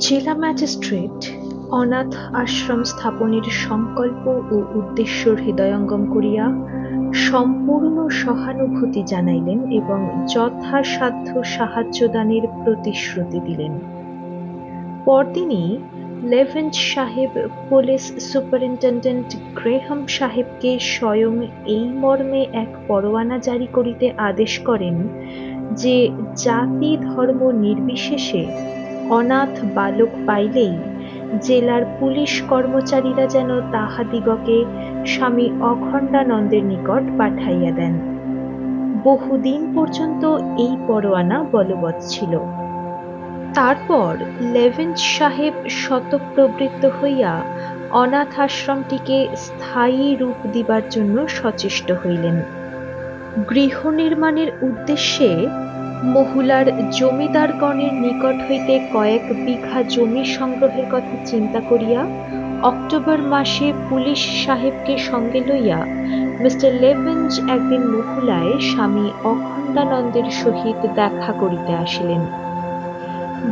জেলা ম্যাজিস্ট্রেট অনাথ আশ্রম স্থাপনের সংকল্প ও উদ্দেশ্য হৃদয়ঙ্গম করিয়া সম্পূর্ণ সহানুভূতি জানাইলেন এবং যথাসাধ্য সাহায্যদানের প্রতিশ্রুতি দিলেন। পরদিনই লেভেন্ট সাহেব পুলিশ সুপারিনটেন্ডেন্ট গ্রেহাম সাহেবকে স্বয়ং এই মর্মে এক পরোয়ানা জারি করিতে আদেশ করেন যে জাতি ধর্ম নির্বিশেষে অনাথ বালক পাইলেই জেলার পুলিশ কর্মচারীরা যেন তাহাদিগকে স্বামী অখণ্ডানন্দের নিকট পাঠাইয়া দেন। বহুদিন পর্যন্ত এই পরোয়ানা বলবৎ ছিল। তারপর লেভেন্ট সাহেব শতপ্রবৃত্ত হইয়া অনাথ আশ্রমটিকে স্থায়ী রূপ দিবার জন্য সচেষ্ট হইলেন। গৃহ নির্মাণের উদ্দেশ্যে মহুলার জমিদারগণের নিকট হইতে কয়েক বিঘা জমি সংগ্রহের কথা চিন্তা করিয়া অক্টোবর মাসে পুলিশ সাহেবকে সঙ্গে লইয়া মিস্টার লেভেঞ্জ একদিন মহুলায় স্বামী অখণ্ডানন্দের সহিত দেখা করিতে আসিলেন।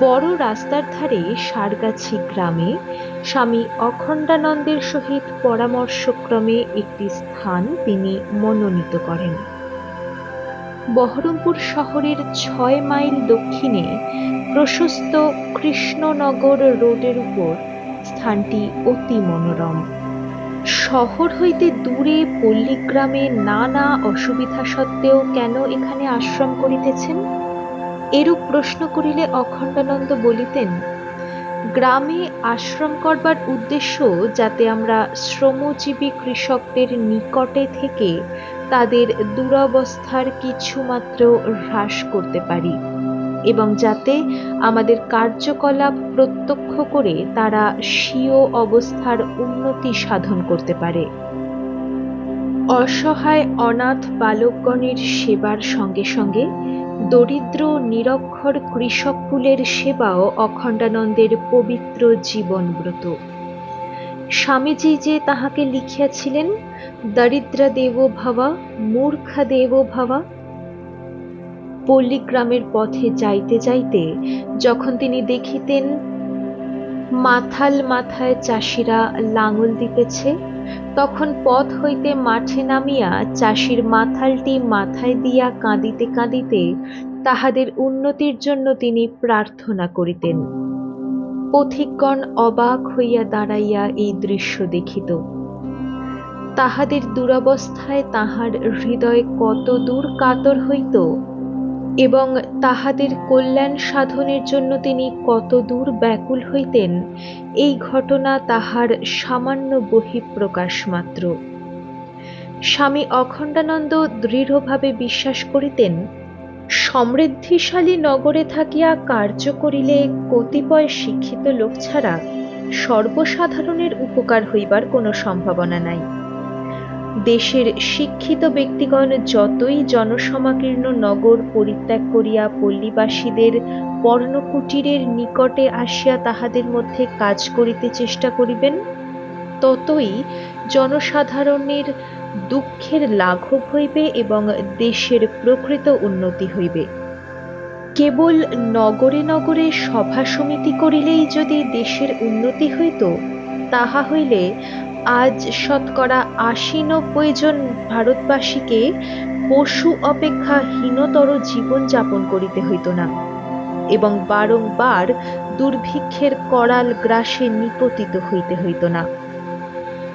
বড় রাস্তার ধারে সারগাছি গ্রামে স্বামী অখণ্ডানন্দের সহিত পরামর্শক্রমে একটি স্থান তিনি মনোনীত করেন। বহরমপুর শহরের ছয় মাইল দক্ষিণে প্রশস্ত কৃষ্ণনগর রোডের উপর স্থানটি অতি মনোরম। শহর হইতে দূরে পল্লীগ্রামে নানা অসুবিধা সত্ত্বেও কেন এখানে আশ্রম করিতেছেন? এরূপ প্রশ্ন করিলে অখণ্ডানন্দ বলিতেন গ্রামে আশ্রম করবার উদ্দেশ্য যাতে আমরা শ্রমজীবী কৃষকদের নিকটে থেকে তাদের দুরবস্থার কিছুমাত্র হ্রাস করতে পারি এবং যাতে আমাদের কার্যকলাপ প্রত্যক্ষ করে তারা স্বীয় অবস্থার উন্নতি সাধন করতে পারে। অসহায় অনাথ বালকগণের সেবার সঙ্গে সঙ্গে দরিদ্র, নিরক্ষর কৃষককুলের সেবাও অখণ্ডানন্দের পবিত্র জীবনব্রত। স্বামীজি যে তাহাকে লিখিয়াছিলেন দরিদ্রা দেব ভাবা মূর্খা দেব ভাবা। পল্লীগ্রামের পথে যাইতে যাইতে যখন তিনি দেখিতেন মাথাল মাথায় চাষিরা লাঙল দিতেছে। তখন পথ হইতে মাঠে নামিয়া চাষির মাথালটি মাথায় দিয়া কাঁদিতে কাঁদিতে তাহাদের উন্নতির জন্য তিনি প্রার্থনা করিতেন। পথিকগণ অবাক হইয়া দাঁড়াইয়া এই দৃশ্য দেখিত। তাহাদের দুরবস্থায় তাহার হৃদয় কত দূর কাতর হইত। এবং তাহাদের কল্যাণ সাধনের জন্য তিনি কত দূর ব্যাকুল হইতেন, এই ঘটনা তাহার সামান্য বহিঃপ্রকাশ মাত্র। স্বামী অখণ্ডানন্দ দৃঢ়ভাবে বিশ্বাস করিতেন, সমৃদ্ধিশালী নগরে থাকিয়া কার্য করিলে কতিপয় শিক্ষিত লোক ছাড়া সর্বসাধারণের উপকার হইবার কোনো সম্ভাবনা নাই। দেশের শিক্ষিত ব্যক্তিগণ যতই জনসমাকীর্ণ নগর পরিত্যাগ করিয়া পল্লীবাসীদের পর্ণকুটিরের নিকটে আসিয়া তাহাদের মধ্যে কাজ করিতে চেষ্টা করিবেন, ততই জনসাধারণের দুঃখের লাঘব হইবে এবং দেশের প্রকৃত উন্নতি হইবে। কেবল নগরে নগরে সভা সমিতি করিলেই যদি দেশের উন্নতি হইত, তাহা হইলে আজ শতকরা আশি নব্বই জন ভারতবাসীকে পশু অপেক্ষা হীনতর জীবন যাপন করিতে হইত না এবং বারংবার দুর্ভিক্ষের করাল গ্রাসে নিপতিত হইতে হইত না।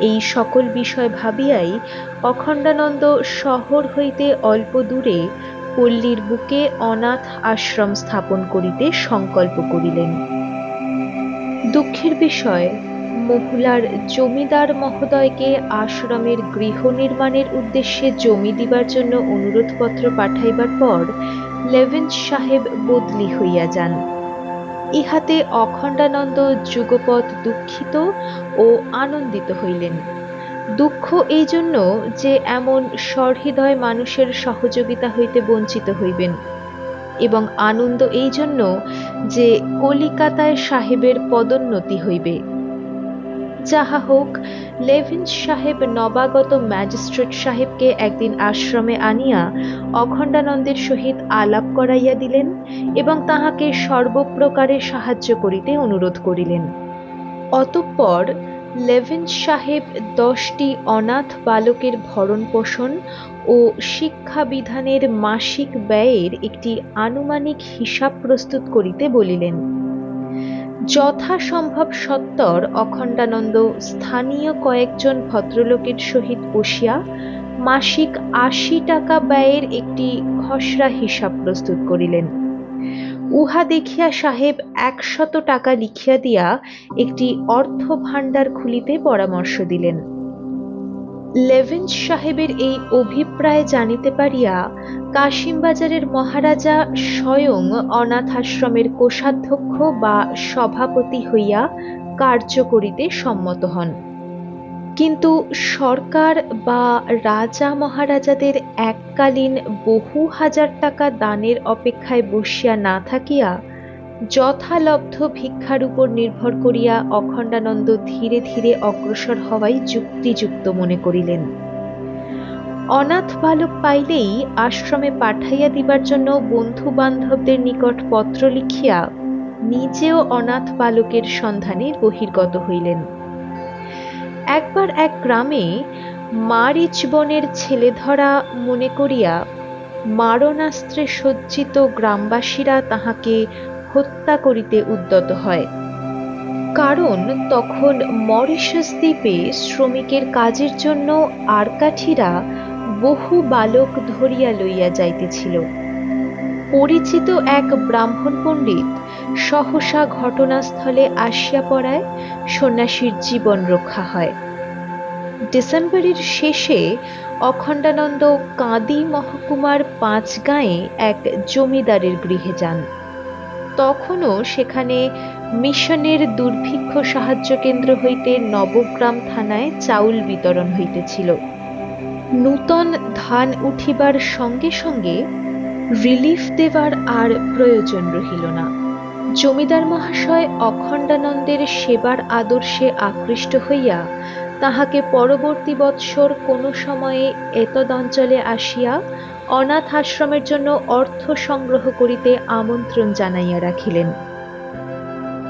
এই সকল বিষয় ভাবিয়াই অখণ্ডানন্দ শহর হইতে অল্প দূরে পল্লীর বুকে অনাথ আশ্রম স্থাপন করিতে সংকল্প করিলেন। দুঃখের বিষয় মহুলার জমিদার মহোদয়কে আশ্রমের গৃহ নির্মাণের উদ্দেশ্যে জমি দিবার জন্য অনুরোধপত্র পাঠাইবার পর লেভেন্স সাহেব বদলি হইয়া যান। ইহাতে অখণ্ডানন্দ যুগপৎ দুঃখিত ও আনন্দিত হইলেন। দুঃখ এই জন্য যে এমন সহৃদয় মানুষের সহযোগিতা হইতে বঞ্চিত হইবেন এবং আনন্দ এই জন্য যে কলিকাতায় সাহেবের পদোন্নতি হইবে। যাহা হোক, লেভিন সাহেব নবাগত ম্যাজিস্ট্রেট সাহেবকে একদিন আশ্রমে আনিয়া অখণ্ডানন্দের সহিত আলাপ করাইয়া দিলেন এবং তাহাকে সর্বপ্রকারে সাহায্য করিতে অনুরোধ করিলেন। অতঃপর লেভেন্স সাহেব দশটি অনাথ বালকের ভরণ পোষণ ও শিক্ষাবিধানের মাসিক ব্যয়ের একটি আনুমানিক হিসাব প্রস্তুত করিতে বলিলেন। যথাসম্ভব সত্তর অখণ্ডানন্দ স্থানীয় কয়েকজন ভদ্রলোকের সহিত বসিয়া মাসিক আশি টাকা ব্যয়ের একটি খসড়া হিসাব প্রস্তুত করিলেন। উহা দেখিয়া সাহেব একশত টাকা লিখিয়া দিয়া একটি অর্থ ভাণ্ডার খুলিতে পরামর্শ দিলেন। লেভেন্স সাহেবের এই অভিপ্রায় জানিতে পারিয়া কাশিমবাজারের মহারাজা স্বয়ং অনাথ আশ্রমের কোষাধ্যক্ষ বা সভাপতি হইয়া কার্য করিতে সম্মত হন। কিন্তু সরকার বা রাজা মহারাজাদের এককালীন বহু হাজার টাকা দানের অপেক্ষায় বসিয়া না থাকিয়া যথালব্ধ ভিক্ষার উপর নির্ভর করিয়া অখণ্ডানন্দ ধীরে ধীরে অগ্রসর হওয়াই যুক্তিযুক্ত মনে করিলেন। অনাথ বালক পাইলেই আশ্রমে পাঠাইয়া দিবার জন্য বন্ধু বান্ধবদের নিকট পত্র লিখিয়া নিজেও অনাথ বালকের সন্ধানে বহির্গত হইলেন। একবার এক গ্রামে মারিচ বনের ছেলে ধরা মনে করিয়া মারণাস্ত্রে সজ্জিত গ্রামবাসীরা তাহাকে হত্যা করিতে উদ্যত হয়। কারণ তখন মরিশাস দ্বীপে শ্রমিকের কাজের জন্য আরকাঠিরা বহু বালক ধরিয়া লইয়া যাইতেছিল। পরিচিত এক ব্রাহ্মণ পণ্ডিত সহসা ঘটনাস্থলে আসিয়া পড়ায় সন্ন্যাসীর জীবন রক্ষা হয়। ডিসেম্বরের শেষে অখণ্ডানন্দ কাঁদি মহকুমার পাঁচ গাঁয়ে এক জমিদারের গৃহে যান। তখনও সেখানে মিশনের দুর্ভিক্ষ সাহায্য কেন্দ্র হইতে নবগ্রাম থানায় চাউল বিতরণ হইতেছিল। নূতন ধান উঠিবার সঙ্গে সঙ্গে রিলিফ দেবার আর প্রয়োজন রহিল না। জমিদার মহাশয় অখণ্ডানন্দের সেবার আদর্শে আকৃষ্ট হইয়া তাহাকে পরবর্তী বৎসর কোনো সময়ে এতদঞ্চলে আসিয়া অনাথ আশ্রমের জন্য অর্থ সংগ্রহ করিতে আমন্ত্রণ জানাইয়া রাখিলেন।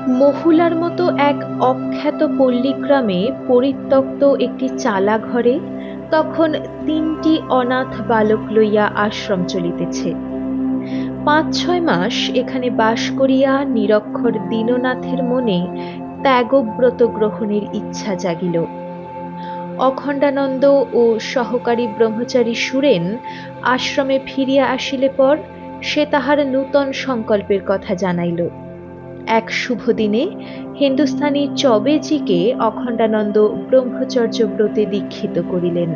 মহুলার মতো এক অখ্যাত পল্লীগ্রামে পরিত্যক্ত একটি চালা ঘরে তখন তিনটি অনাথ বালক লইয়া আশ্রম চলিতেছে। পাঁচ ছয় মাস এখানে বাস করিয়া নিরক্ষর দীননাথের মনে ত্যাগব্রত গ্রহণের ইচ্ছা জাগিল। অখণ্ডানন্দ ও সহকারী ব্রহ্মচারী সুরেন আশ্রমে ফিরিয়া আসিলে পর সে তাহার নূতন সংকল্পের কথা জানাইল। এক শুভ দিনে হিন্দুস্থানী চবেজিকে অখণ্ডানন্দ ব্রহ্মচর্য ব্রতে দীক্ষিত করিলেন।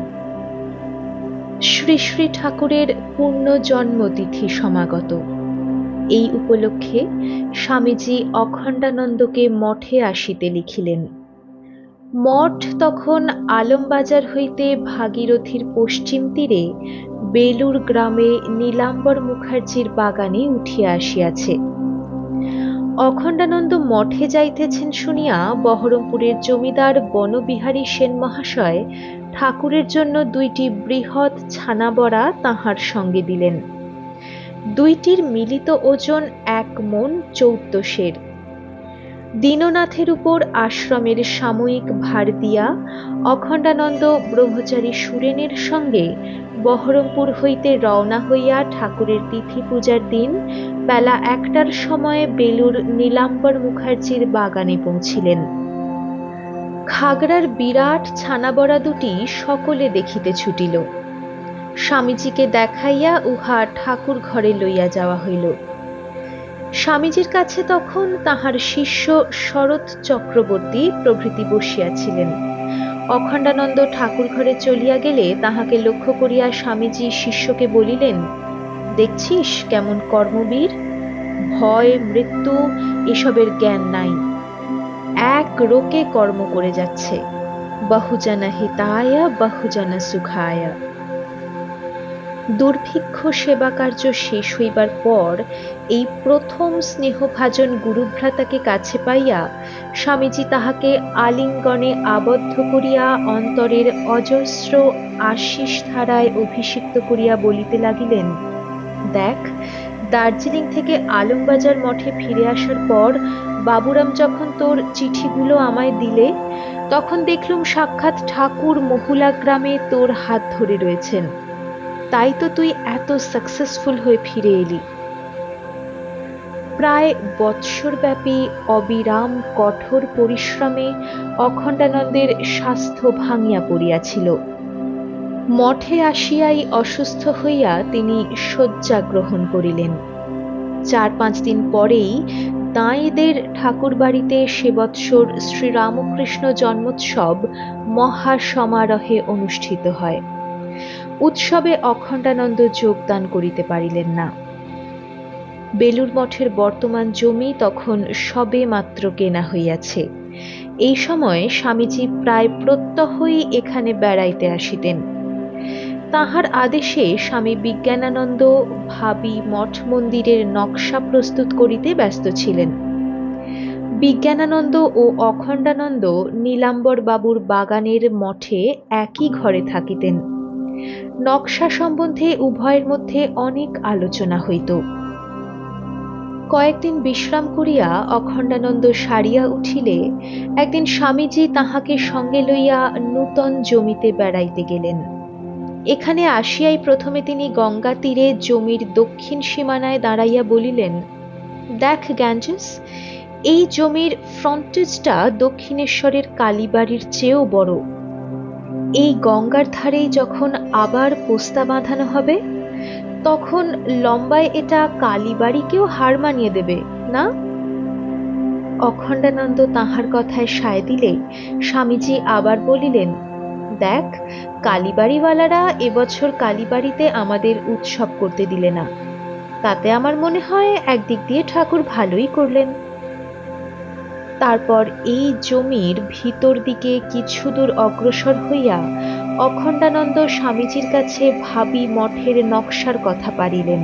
শ্রী শ্রী ঠাকুরের পূর্ণ জন্মতিথি সমাগত। এই উপলক্ষে স্বামীজি অখণ্ডানন্দকে মঠে আসিতে লিখিলেন। মঠ তখন আলমবাজার হইতে ভাগীরথীর পশ্চিম তীরে বেলুর গ্রামে নীলাম্বর মুখার্জির বাগানে উঠিয়া আসিয়াছে। অখণ্ডানন্দ মঠে যাইতেছেন শুনিয়া বহরমপুরের জমিদার বনবিহারী সেন মহাশয় ঠাকুরের জন্য দুইটি বৃহৎ ছানাবড়া তাহার সঙ্গে দিলেন। দুইটির মিলিত ওজন এক মন চৌদ্দ সের দীননাথের উপর আশ্রমের সাময়িক ভার দিয়া অখণ্ডানন্দ ব্রহ্মচারী সুরেনের সঙ্গে বহরমপুর হইতে রওনা হইয়া ঠাকুরের তিথি পূজার দিন বেলা একটার সময়ে বেলুর নীলাম্বর মুখার্জির বাগানে পৌঁছিলেন। খাগড়ার বিরাট ছানাবড়া দুটি সকলে দেখিতে ছুটিল। স্বামীজিকে দেখাইয়া উহা ঠাকুর ঘরে লইয়া যাওয়া হইল। স্বামীজির কাছে তখন তাহার শিষ্য শরৎ চক্রবর্তী প্রভৃতি বসিয়াছিলেন। অখণ্ডানন্দ ঠাকুর ঘরে চলিয়া গেলে তাহাকে লক্ষ্য করিয়া স্বামীজি শিষ্যকে বলিলেন, দেখছিস কেমন কর্মবীর? ভয়, মৃত্যু, এসবের জ্ঞান নাই। এক রোকে কর্ম করে যাচ্ছে। বহুজনা হিতায় বহুজনা সুখায়। দুর্ভিক্ষ সেবাকার্য শেষ হইবার পর এই প্রথম স্নেহভাজন গুরুভ্রাতাকে কাছে পাইয়া স্বামীজি তাহাকে আলিঙ্গনে আবদ্ধ করিয়া অন্তরের অজস্র আশিস ধারায় অভিষিক্ত করিয়া বলিতে লাগিলেন, দেখ, দার্জিলিং থেকে আলমবাজার মঠে ফিরে আসার পর বাবুরাম যখন তোর চিঠিগুলো আমায় দিলে, তখন দেখলুম সাক্ষাৎ ঠাকুর মহুলা গ্রামে তোর হাত ধরে রয়েছেন। তাই তো তুই এত সাকসেসফুল হয়ে ফিরে এলি। প্রায় বৎসরব্যাপী অবিরাম কঠোর পরিশ্রমে অখণ্ডানন্দের স্বাস্থ্য ভাঙিয়া পড়িয়াছিল। মঠে আসিয়াই অসুস্থ হইয়া তিনি শয্যা গ্রহণ করিলেন। চার পাঁচ দিন পরেই দাঁয়েদের ঠাকুর বাড়িতে সে বৎসর শ্রীরামকৃষ্ণ জন্মোৎসব মহা সমারোহে অনুষ্ঠিত হয়। উৎসবে অখণ্ডানন্দ যোগদান করিতে পারিলেন না। বেলুর মঠের বর্তমান জমি তখন সবে মাত্র কেনা হইয়াছে। এই সময় স্বামীজি প্রায় প্রত্যহই এখানে বেড়াইতে আসিতেন। তাহার আদেশে স্বামী বিজ্ঞানানন্দ ভাবি মঠ মন্দিরের নকশা প্রস্তুত করিতে ব্যস্ত ছিলেন। বিজ্ঞানানন্দ ও অখণ্ডানন্দ নীলাম্বর বাবুর বাগানের মঠে একই ঘরে থাকিতেন। নকশা সম্বন্ধে উভয়ের মধ্যে অনেক আলোচনা হইত। কয়েকদিন বিশ্রাম করিয়া অখণ্ডানন্দ সারিয়া উঠিলে একদিন স্বামীজি তাহাকে সঙ্গে লইয়া নূতন জমিতে বেড়াইতে গেলেন। এখানে আসিয়াই প্রথমে তিনি গঙ্গা তীরে জমির দক্ষিণ সীমানায় দাঁড়াইয়া বলিলেন, দেখ গ্যাঞ্জেস, এই জমির ফ্রন্টেজটা দক্ষিণেশ্বরের কালীবাড়ির চেয়েও বড়। এই গঙ্গার ধারেই যখন আবার পোস্তা বাঁধানো হবে, তখন লম্বায় এটা কালীবাড়িকেও হার মানিয়ে দেবে, না? অখণ্ডানন্দ তাহার কথায় সায় দিলে স্বামীজি আবার বলিলেন, দেখ, কালীবাড়িওয়ালারা এবছর কালীবাড়িতে আমাদের উৎসব করতে দিলে না। তাতে আমার মনে হয় একদিক দিয়ে ঠাকুর ভালোই করলেন। তারপর এই জমির ভিতর দিকে কিছু দূর অগ্রসর হইয়া অখণ্ডানন্দ স্বামীজির কাছে ভাবি মঠের নকশার কথা পারিলেন।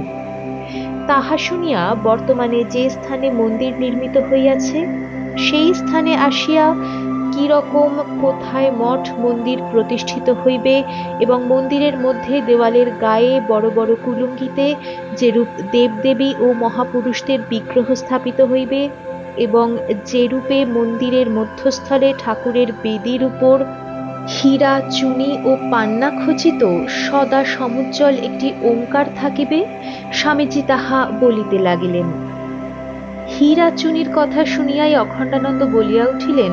তাহা শুনিয়া বর্তমানে যে স্থানে মন্দির নির্মিত হইয়াছে, সেই স্থানে আসিয়া কীরকম, কোথায় মঠ, মন্দির প্রতিষ্ঠিত হইবে এবং মন্দিরের মধ্যে দেওয়ালের গায়ে বড় বড় কুলুঙ্গিতে যেরূপ দেবদেবী ও মহাপুরুষদের বিগ্রহ স্থাপিত হইবে এবং যেরূপে মন্দিরের মধ্যস্থলে ঠাকুরের বেদির উপর হীরা, চুনি ও পান্না খচিত সদা সমুজ্জ্বল একটি ওঙ্কার থাকিবে, স্বামীজি তাহা বলিতে লাগিলেন। হীরা, চুনির কথা শুনিয়াই অখণ্ডানন্দ বলিয়া উঠিলেন,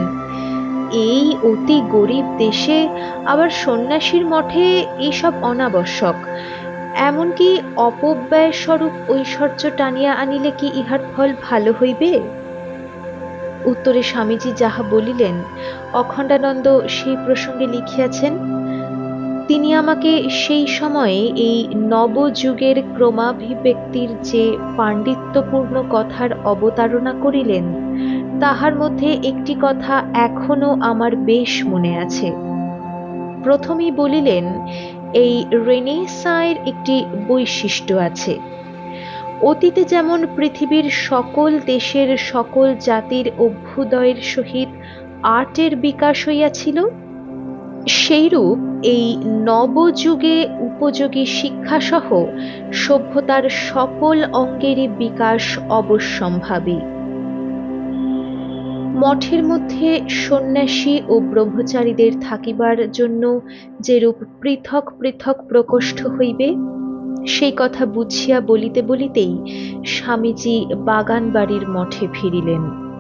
এই অতি গরিব দেশে আবার সন্ন্যাসীর মঠে এইসব অনাবশ্যক। এমনকি অপব্যয় স্বরূপ ঐশ্বর্য টানিয়া আনিলে কি ইহার ফল ভালো হইবে? উত্তরে স্বামীজি যাহা বলিলেন, অখণ্ডানন্দ সেই প্রসঙ্গে লিখিয়াছেন, তিনি আমাকে সেই সময়ে এই নবযুগের ক্রমাভিব্যক্তির যে পাণ্ডিত্যপূর্ণ কথার অবতারণা করিলেন, তাহার মধ্যে একটি কথা এখনও আমার বেশ মনে আছে। প্রথমেই বলিলেন, এই রেনেসাঁয়ের একটি বৈশিষ্ট্য আছে। অতীতে যেমন পৃথিবীর সকল দেশের সকল জাতির অভ্যুদয়ের সহিত আর্টের বিকাশ হইয়াছিল, সেইরূপ এই নবযুগে উপযোগী শিক্ষাসহ সভ্যতার সকল অঙ্গেরই বিকাশ অবশ্যম্ভাবী। মঠের মধ্যে সন্ন্যাসী ও ব্রহ্মচারীদের থাকিবার জন্য যেরূপ পৃথক পৃথক প্রকোষ্ঠ হইবে সেই কথা বুঝিয়া বলিতে বলিতেই স্বামীজি বাগান বাড়ির মঠে ফিরিলেন।